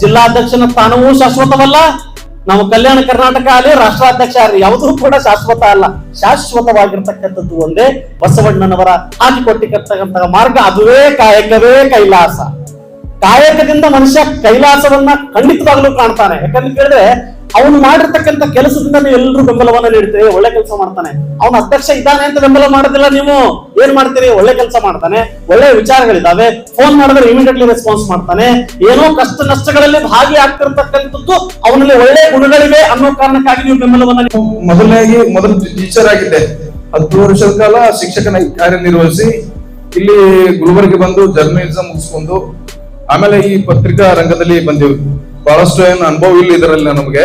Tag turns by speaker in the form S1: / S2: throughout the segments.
S1: ಜಿಲ್ಲಾಧ್ಯಕ್ಷನ ಸ್ಥಾನವೂ ಶಾಶ್ವತವಲ್ಲ. ನಮ್ಮ ಕಲ್ಯಾಣ ಕರ್ನಾಟಕ ಅಲ್ಲಿ ರಾಷ್ಟ್ರಾಧ್ಯಕ್ಷ ಆಗಲಿ, ಯಾವುದೂ ಕೂಡ ಶಾಶ್ವತ ಅಲ್ಲ. ಶಾಶ್ವತವಾಗಿರ್ತಕ್ಕಂಥದ್ದು ಒಂದೇ ಬಸವಣ್ಣನವರ ಹಾಕಿಕೊಟ್ಟಿರ್ತಕ್ಕಂತಹ ಮಾರ್ಗ. ಅದುವೇ ಕಾಯಕವೇ ಕೈಲಾಸ. ಕಾಯಕದಿಂದ ಮನುಷ್ಯ ಕೈಲಾಸವನ್ನ ಖಂಡಿತವಾಗ್ಲೂ ಕಾಣ್ತಾನೆ. ಯಾಕಂತ ಕೇಳಿದ್ರೆ ಅವನು ಮಾಡಿರ್ತಕ್ಕಂಥ ಕೆಲಸದಿಂದ ಎಲ್ಲರೂ ಬೆಂಬಲವನ್ನ ನೀಡ್ತೇವೆ ಒಳ್ಳೆ ಕೆಲಸ ಮಾಡ್ತಾನೆ. ಅವನ ಅಧ್ಯಕ್ಷ ಇದ್ದಾನೆ ಅಂತ ಬೆಂಬಲ ಮಾಡೋದಿಲ್ಲ ನೀವು. ಏನ್ ಮಾಡ್ತೀರಿ? ಒಳ್ಳೆ ಕೆಲಸ ಮಾಡ್ತಾನೆ. ಒಳ್ಳೆ ವಿಚಾರಗಳಿದಾವೆ. ಫೋನ್ ಮಾಡಿದ್ರೆ ಇಮಿಡಿಯೇಟ್ಲಿ ರೆಸ್ಪಾನ್ಸ್ ಮಾಡ್ತಾನೆ. ಏನೋ ಕಷ್ಟ ನಷ್ಟಗಳಲ್ಲಿ ಭಾಗಿಯಾಗ್ತಿರ್ತಕ್ಕಂಥದ್ದು ಅವನಲ್ಲಿ ಒಳ್ಳೆ ಗುಣಗಳಿವೆ ಅನ್ನೋ ಕಾರಣಕ್ಕಾಗಿ ನೀವು ಬೆಂಬಲವನ್ನ
S2: ಮೊದಲನೇಗಿ ಮೊದಲು ಟೀಚರ್ ಆಗಿದ್ದೆ. ಹತ್ತು ವರ್ಷದ ಕಾಲ ಶಿಕ್ಷಕನಾಗಿ ಕಾರ್ಯನಿರ್ವಹಿಸಿ ಇಲ್ಲಿ ಗುಲ್ಬರ್ಗೆ ಬಂದು ಜರ್ನಲಿಸಂ ಮುಗಿಸ್ಕೊಂಡು, ಆಮೇಲೆ ಈ ಪತ್ರಿಕಾ ರಂಗದಲ್ಲಿ ಬಂದೆವು ಬಹಳಷ್ಟು ಏನು ಅನುಭವ ಇಲ್ಲ ಇದರಲ್ಲಿ ನಮಗೆ.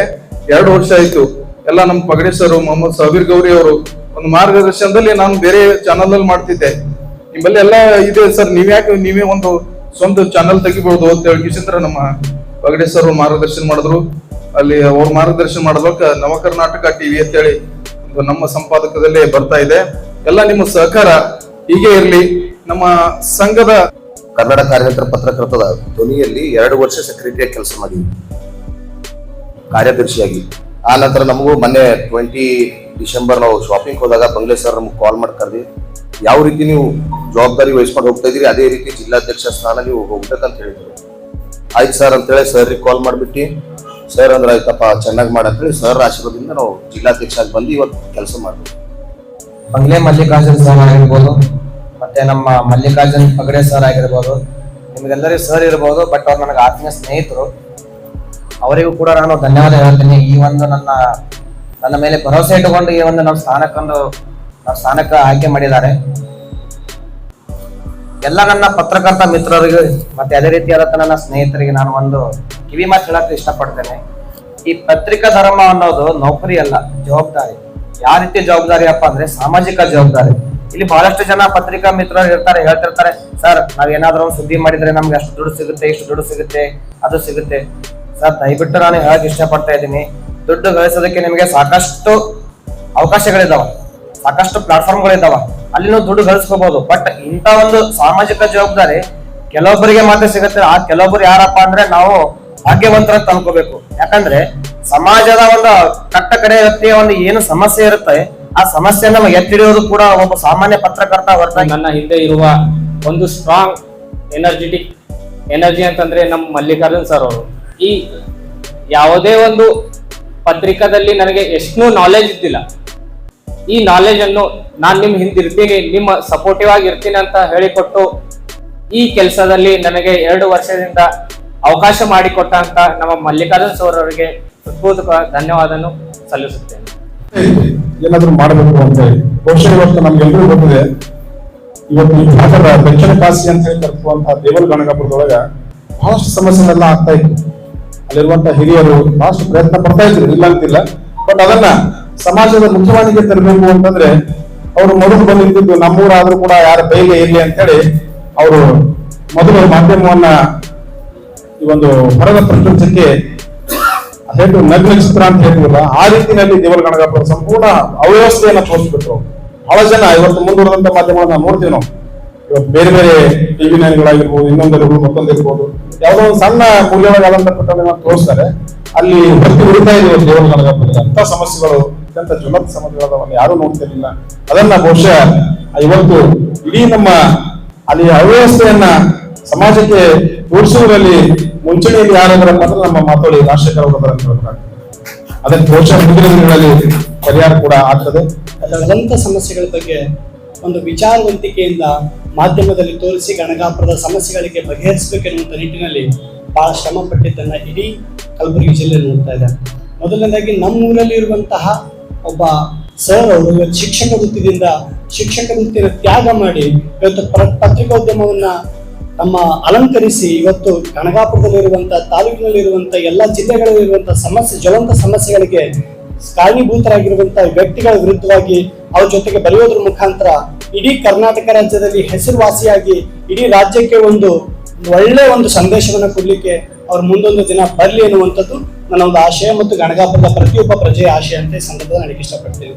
S2: ಎರಡು ವರ್ಷ ಆಯ್ತು. ಎಲ್ಲ ನಮ್ಮ ಪಗಡಿ ಸರ್ ಮೊಹಮ್ಮದ್ ಸಬೀರ್ ಗೌರಿ ಅವರು ಒಂದು ಮಾರ್ಗದರ್ಶನದಲ್ಲಿ ನಾನು ಬೇರೆ ಚಾನಲ್ ಅಲ್ಲಿ ಮಾಡ್ತಿದ್ದೆ. ನಿಮ್ಮಲ್ಲಿ ಎಲ್ಲ ಇದೆ ಸರ್ ನೀವ್ಯಾಕೆ ನೀವೇ ಒಂದು ಸ್ವಂತ ಚಾನಲ್ ತೆಗಿಬಹುದು ಅಂತ ಹೇಳಿ ನಮ್ಮ ಪಗಡಿ ಸರ್ ಮಾರ್ಗದರ್ಶನ ಮಾಡಿದ್ರು. ಅಲ್ಲಿ ಅವ್ರ ಮಾರ್ಗದರ್ಶನ ಮಾಡೋದಕ್ಕ ನವ ಕರ್ನಾಟಕ ಟಿವಿ ಅಂತೇಳಿ ನಮ್ಮ ಸಂಪಾದಕದಲ್ಲಿ ಬರ್ತಾ ಇದೆ. ಎಲ್ಲ ನಿಮ್ಮ ಸಹಕಾರ ಹೀಗೆ ಇರಲಿ. ನಮ್ಮ ಸಂಘದ
S3: ಕನ್ನಡ ಕಾರ್ಯಕರ್ತರ ಪತ್ರಕರ್ತದ ಧ್ವನಿಯಲ್ಲಿ ಎರಡು ವರ್ಷ ಸೆಕ್ರೆಟರಿಯಾಗಿ ಕೆಲಸ ಮಾಡಿದ್ವಿ ಕಾರ್ಯದರ್ಶಿಯಾಗಿ. ಆ ನಂತರ ನಮಗೂ ಮೊನ್ನೆ ಟ್ವೆಂಟಿ ಡಿಸೆಂಬರ್ ನಾವು ಶಾಪಿಂಗ್ ಹೋದಾಗ ಬಂಗ್ಲೆ ಸರ್ ನಮ್ಗೆ ಕಾಲ್ ಮಾಡಿ ಯಾವ ರೀತಿ ನೀವು ಜವಾಬ್ದಾರಿ ವಹಿಸ್ಕೊಂಡು ಹೋಗ್ತಾ ಇದೀರಿ, ಅದೇ ರೀತಿ ಜಿಲ್ಲಾಧ್ಯಕ್ಷ ಸ್ಥಾನ ನೀವು ಹೋಗ್ಬೇಕಂತ ಹೇಳಿದ್ರು. ಆಯ್ತು ಸರ್ ಅಂತೇಳಿ ಸರ್ರಿಗೆ ಕಾಲ್ ಮಾಡಿಬಿಟ್ಟು. ಸರ್ ಅಂದ್ರೆ ಆಯ್ತಪ್ಪ, ಚೆನ್ನಾಗಿ ಮಾಡಂತೇಳಿ ಸರ್ ಆಶೀರ್ವಾದದಿಂದ ನಾವು ಜಿಲ್ಲಾಧ್ಯಕ್ಷ ಆಗಿ ಬಂದು ಇವತ್ತು ಕೆಲಸ ಮಾಡಿದ್ವಿ
S4: ಬಂಗ್ಲೆ ಮಲ್ಲಿಕಾರ್ಜುನ್ ಸರ್ ಆಗಿರ್ಬೋದು ಮತ್ತೆ ನಮ್ಮ ಮಲ್ಲಿಕಾರ್ಜುನ್ ಪಗಡೆ ಸರ್ ಆಗಿರ್ಬೋದು, ನಿಮಗೆಲ್ಲರಿಗೂ ಸರ್ ಇರ್ಬೋದು ಬಟ್ ಅವ್ರು ನನಗೆ ಆತ್ಮೀಯ ಸ್ನೇಹಿತರು. ಅವರಿಗೂ ಕೂಡ ನಾನು ಧನ್ಯವಾದ ಹೇಳ್ತೀನಿ. ಈ ಒಂದು ನನ್ನ ನನ್ನ ಮೇಲೆ ಭರವಸೆ ಇಟ್ಟುಕೊಂಡು ಈ ಒಂದು ನಮ್ಮ ಸ್ಥಾನಕ್ಕೊಂದು, ನಮ್ಮ ಸ್ಥಾನಕ್ಕೆ ಆಯ್ಕೆ ಮಾಡಿದ್ದಾರೆ. ಎಲ್ಲ ನನ್ನ ಪತ್ರಕರ್ತ ಮಿತ್ರರಿಗೆ, ಮತ್ತೆ ಅದೇ ರೀತಿಯಾದಂಥ ನನ್ನ ಸ್ನೇಹಿತರಿಗೆ ನಾನು ಒಂದು ಕಿವಿ ಮಾತು ಹೇಳಕ್ಕೆ ಇಷ್ಟಪಡ್ತೇನೆ. ಈ ಪತ್ರಿಕಾ ಧರ್ಮ ಅನ್ನೋದು ನೌಕರಿ ಅಲ್ಲ ಜವಾಬ್ದಾರಿ. ಯಾವ ರೀತಿ ಜವಾಬ್ದಾರಿ ಅಪ್ಪ ಅಂದ್ರೆ ಸಾಮಾಜಿಕ ಜವಾಬ್ದಾರಿ. ಇಲ್ಲಿ ಬಹಳಷ್ಟು ಜನ ಪತ್ರಿಕಾ ಮಿತ್ರರು ಇರ್ತಾರೆ, ಹೇಳ್ತಿರ್ತಾರೆ, ಸರ್ ನಾವ್ ಏನಾದ್ರೂ ಸುದ್ದಿ ಮಾಡಿದ್ರೆ ನಮ್ಗೆ ಅಷ್ಟು ದುಡ್ಡು ಸಿಗುತ್ತೆ, ಇಷ್ಟು ದುಡ್ಡು ಸಿಗುತ್ತೆ, ಅದು ಸಿಗುತ್ತೆ. ಸರ್, ದಯವಿಟ್ಟು ನಾನು ಹೇಳಕ್ ಇಷ್ಟಪಡ್ತಾ ಇದ್ದೀನಿ. ದುಡ್ಡು ಗಳಿಸೋದಕ್ಕೆ ನಿಮಗೆ ಸಾಕಷ್ಟು ಅವಕಾಶಗಳಿದಾವ, ಸಾಕಷ್ಟು ಪ್ಲಾಟ್ಫಾರ್ಮ್ಗಳಿದಾವ. ಅಲ್ಲಿ ನಾವು ದುಡ್ಡು ಗಳಿಸ್ಕೋಬಹುದು ಬಟ್ ಇಂಥ ಒಂದು ಸಾಮಾಜಿಕ ಜವಾಬ್ದಾರಿ ಕೆಲವೊಬ್ಬರಿಗೆ ಮಾತ್ರ ಸಿಗುತ್ತೆ. ಆ ಕೆಲವೊಬ್ಬರು ಯಾರಪ್ಪ ಅಂದ್ರೆ ನಾವು ಭಾಗ್ಯವಂತರ ಅನ್ಕೋಬೇಕು ಯಾಕಂದ್ರೆ ಸಮಾಜದ ಒಂದು ಕಟ್ಟ ಕಡೆ ವ್ಯಕ್ತಿಯ ಒಂದು ಏನು ಸಮಸ್ಯೆ ಇರುತ್ತೆ ಆ ಸಮಸ್ಯೆನ ಎತ್ತಿಡಿಯೋದು ಕೂಡ ಒಬ್ಬ ಸಾಮಾನ್ಯ ಪತ್ರಕರ್ತ ಹೊರತಾಗಿ
S5: ನನ್ನ ಹಿಂದೆ ಇರುವ ಒಂದು ಸ್ಟ್ರಾಂಗ್ ಎನರ್ಜೆಟಿಕ್ ಎನರ್ಜಿ ಅಂತಂದ್ರೆ ನಮ್ಮ ಮಲ್ಲಿಕಾರ್ಜುನ್ ಸರ್ ಅವರು. ಈ ಯಾವುದೇ ಒಂದು ಪತ್ರಿಕಾದಲ್ಲಿ ನನಗೆ ಎಷ್ಟು ನಾಲೆಜ್ ಇದ್ದಿಲ್ಲ. ಈ ನಾಲೆಜ್ ಅನ್ನು ನಾನು ನಿಮ್ ಹಿಂದಿರ್ತೀನಿ ನಿಮ್ಮ ಸಪೋರ್ಟಿವ್ ಆಗಿ ಇರ್ತೀನಿ ಅಂತ ಹೇಳಿಕೊಟ್ಟು ಈ ಕೆಲಸದಲ್ಲಿ ನನಗೆ ಎರಡು ವರ್ಷದಿಂದ ಅವಕಾಶ ಮಾಡಿಕೊಟ್ಟಂತ ನಮ್ಮ ಮಲ್ಲಿಕಾರ್ಜುನ್ ಸರ್ ಅವರಿಗೆ ಹೃತ್ಪೂರ್ವಕ ಧನ್ಯವಾದನು ಸಲ್ಲಿಸುತ್ತೇನೆ.
S6: ಏನಾದ್ರೂ ಮಾಡಬೇಕು ಅಂತ ಹೇಳಿ. ಬಹುಶಃ ಇವತ್ತು ನಮ್ಗೆಲ್ಲರೂ ಗೊತ್ತಿದೆ, ಇವತ್ತು ಈ ಭಾಗದ ದಕ್ಷಿಣ ಕಾಶಿ ಅಂತ ಹೇಳಿ ಕರೆಸುವಂತಹ ದೇವರ ಗಣಗಾಪುರದೊಳಗ ಬಹಳಷ್ಟು ಸಮಸ್ಯೆಗಳೆಲ್ಲ ಆಗ್ತಾ ಇತ್ತು. ಅಲ್ಲಿರುವಂತಹ ಹಿರಿಯರು ಬಹಳಷ್ಟು ಪ್ರಯತ್ನ ಪಡ್ತಾ ಇದ್ರು, ಇಲ್ಲ ಅಂತಿಲ್ಲ. ಬಟ್ ಅದನ್ನ ಸಮಾಜದ ಮುಖ್ಯವಾಹಿನಿಗೆ ತರಬೇಕು ಅಂತಂದ್ರೆ, ಅವರು ಮೊದಲು ಬಂದಿದ್ದು ನಮ್ಮೂರಾದ್ರೂ ಕೂಡ ಯಾರ ಕೈಗೆ ಇಲ್ಲಿ ಅಂತ ಹೇಳಿ ಅವರು ಮೊದಲು ಮಾಧ್ಯಮವನ್ನ ಈ ಒಂದು ಹೊರಗ ಪ್ರಪಂಚಕ್ಕೆ ಹೇಳು ನಗ್ನ ಚಿತ್ರ ಅಂತ ಹೇಳ್ತೀವಲ್ಲ ಆ ರೀತಿಯಲ್ಲಿ ದೇವರ ಗಣಗಾಪುರ ಸಂಪೂರ್ಣ ಅವ್ಯವಸ್ಥೆಯನ್ನ ತೋರಿಸ್ಬಿಟ್ರು. ಬಹಳ ಜನ ಇವತ್ತು ಮುಂದುವರೆದಂತ ಮಾಧ್ಯಮಗಳನ್ನ ನೋಡ್ತೀವಿ ನಾವು. ಇವತ್ತು ಬೇರೆ ಬೇರೆ ಟಿವಿ ನೈನ್ಗಳಾಗಿರ್ಬೋದು ಇನ್ನೊಂದಿರ್ಬೋದು ಮತ್ತೊಂದಿರ್ಬೋದು, ಯಾವುದೋ ಒಂದು ಸಣ್ಣ ಮೂಲ್ಯವಾದಂತ ಪ್ರಕರಣಗಳನ್ನ ತೋರಿಸ್ತಾರೆ. ಅಲ್ಲಿ ಹೊರತು ಉಳಿತಾ ಇದೆ ದೇವರ ಗಣಗಾಪುರದ ಅಂತ ಸಮಸ್ಯೆಗಳು, ಅತ್ಯಂತ ಜ್ವಲಂತ ಸಮಸ್ಯೆಗಳನ್ನ ಯಾರು ನೋಡ್ತಿರ್ಲಿಲ್ಲ. ಅದನ್ನ ಬಹುಶಃ ಇವತ್ತು ಇಡೀ ನಮ್ಮ ಅಲ್ಲಿ ಅವ್ಯವಸ್ಥೆಯನ್ನ ಸಮಾಜಕ್ಕೆ ತೋರಿಸುವುದರಲ್ಲಿ ಮುಂಚೂಣಿಯಲ್ಲಿ ಯಾರಾದ್ರಪ್ಪ ಮಾತ್ರ ನಮ್ಮ ಮಾತೋಳಿ ರಾಜಶೇಖರ ಅವರು ಅಂತ ಹೇಳ್ಬೇಕಾಗ್ತದೆ ಅದಕ್ಕೆ ಬಹುಶಃ ಮುಂದಿನ ದಿನಗಳಲ್ಲಿ ಪರಿಹಾರ ಕೂಡ ಆಗ್ತದೆ.
S7: ಅದರಂತ ಸಮಸ್ಯೆಗಳ ಬಗ್ಗೆ ಒಂದು ವಿಚಾರವಂತಿಕೆಯಿಂದ ಮಾಧ್ಯಮದಲ್ಲಿ ತೋರಿಸಿ ಗಣಗಾಪುರದ ಸಮಸ್ಯೆಗಳಿಗೆ ಬಗೆಹರಿಸಬೇಕೆನ್ನುವಂಥ ನಿಟ್ಟಿನಲ್ಲಿ ಬಹಳ ಶ್ರಮ ಪಟ್ಟಿದ್ದನ್ನ ಇಡೀ ಕಲಬುರಗಿ ಜಿಲ್ಲೆ ನೋಡ್ತಾ ಇದ್ದಾರೆ ಮೊದಲನೇದಾಗಿ ನಮ್ಮೂರಲ್ಲಿ ಇರುವಂತಹ ಒಬ್ಬ ಸರ್ ಅವರು ಇವತ್ತು ಶಿಕ್ಷಕ ವೃತ್ತಿದಿಂದ ಶಿಕ್ಷಕ ವೃತ್ತಿಯನ್ನು ತ್ಯಾಗ ಮಾಡಿ ಇವತ್ತು ಪತ್ರಿಕೋದ್ಯಮವನ್ನ ತಮ್ಮ ಅಲಂಕರಿಸಿ ಇವತ್ತು ಕನಗಾಪುರದಲ್ಲಿರುವಂತಹ ತಾಲೂಕಿನಲ್ಲಿರುವಂತಹ ಎಲ್ಲ ಜಿಲ್ಲೆಗಳಲ್ಲಿರುವಂತಹ ಸಮಸ್ಯೆ, ಜ್ವಲಂತ ಸಮಸ್ಯೆಗಳಿಗೆ ಕಾರಣೀಭೂತರಾಗಿರುವಂತಹ ವ್ಯಕ್ತಿಗಳ ವಿರುದ್ಧವಾಗಿ ಅವ್ರ ಜೊತೆಗೆ ಬರೆಯೋದ್ರ ಮುಖಾಂತರ ಇಡೀ ಕರ್ನಾಟಕ ರಾಜ್ಯದಲ್ಲಿ ಹೆಸರುವಾಸಿಯಾಗಿ ಇಡೀ ರಾಜ್ಯಕ್ಕೆ ಒಂದು ಒಳ್ಳೆ ಒಂದು ಸಂದೇಶವನ್ನು ಕೊಡ್ಲಿಕ್ಕೆ ಅವ್ರ ಮುಂದೊಂದು ದಿನ ಬರಲಿ ಅನ್ನುವಂಥದ್ದು ನನ್ನ ಒಂದು ಆಶಯ ಮತ್ತು ಗಣಗಾಪುರದ ಪ್ರತಿಯೊಬ್ಬ ಪ್ರಜೆಯ ಆಶಯ ಅಂತ ಈ ಸಂದರ್ಭದಲ್ಲಿ ನನಗೆ ಇಷ್ಟಪಡ್ತೀನಿ.